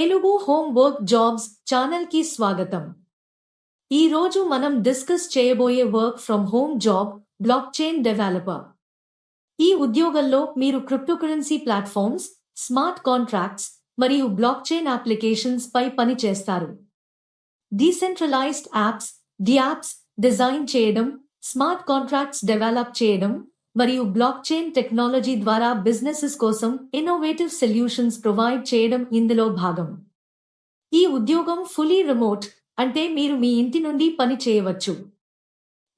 Telugu home work jobs ఛానల్కి స్వాగతం. ఈ రోజు మనం డిస్కస్ చేయబోయే work from home job blockchain developer. ఈ ఉద్యోగంలో మీరు క్రిప్టోకరెన్సీ ప్లాట్ఫామ్స్ స్మార్ట్ కాంట్రాక్ట్స్ మరియు బ్లాక్ చైన్ అప్లికేషన్స్ పై పని చేస్తారు. డీసెంట్రలైజ్డ్ యాప్స్ డియాప్స్ డిజైన్ చేయడం స్మార్ట్ కాంట్రాక్ట్స్ డెవలప్ చేయడం మరియు బ్లాక్ చైన్ టెక్నాలజీ ద్వారా బిజినెసెస్ కోసం ఇన్నోవేటివ్ సొల్యూషన్స్ ప్రొవైడ్ చేయడం ఇందులో భాగం. ఈ ఉద్యోగం ఫుల్లీ రిమోట్ అంటే మీరు మీ ఇంటి నుండి పని చేయవచ్చు.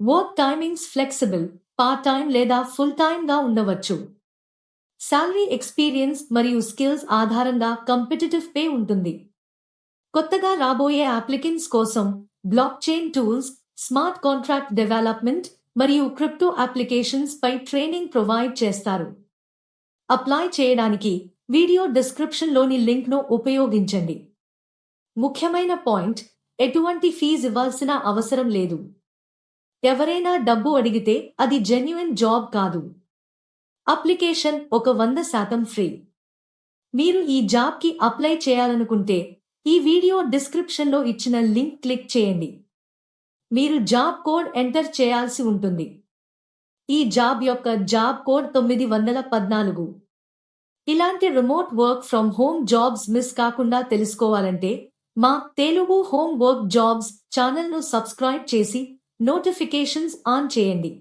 Work timings flexible part time లేదా ఫుల్ టైమ్గా ఉండవచ్చు. శాలరీ ఎక్స్పీరియన్స్ మరియు స్కిల్స్ ఆధారంగా కంపిటిటివ్ పే ఉంటుంది. కొత్తగా రాబోయే అప్లికెంట్స్ కోసం blockchain tools smart contract development మరియు క్రిప్టో అప్లికేషన్స్ పై ట్రైనింగ్ ప్రొవైడ్ చేస్తారు. అప్లై చేయడానికి వీడియో డిస్క్రిప్షన్లోని లింక్ను ఉపయోగించండి. ముఖ్యమైన పాయింట్ ఎటువంటి ఫీజు ఇవ్వాల్సిన అవసరం లేదు. ఎవరైనా డబ్బు అడిగితే అది జెన్యున్ జాబ్ కాదు. అప్లికేషన్ ఒక వంద శాతం ఫ్రీ. మీరు ఈ జాబ్కి అప్లై చేయాలనుకుంటే ఈ వీడియో డిస్క్రిప్షన్లో ఇచ్చిన లింక్ క్లిక్ చేయండి. మీరు జాబ్ కోడ్ ఎంటర్ చేయాల్సి ఉంటుంది. ఈ జాబ్ యొక్క జాబ్ కోడ్ తొమ్మిది వందల పద్నాలుగు. ఇలాంటి remote work from home jobs miss కాకుండా తెలుసుకోవాలంటే మా తెలుగు హోమ్ వర్క్ జాబ్స్ ఛానల్ను సబ్స్క్రైబ్ చేసి నోటిఫికేషన్స్ ఆన్ చేయండి.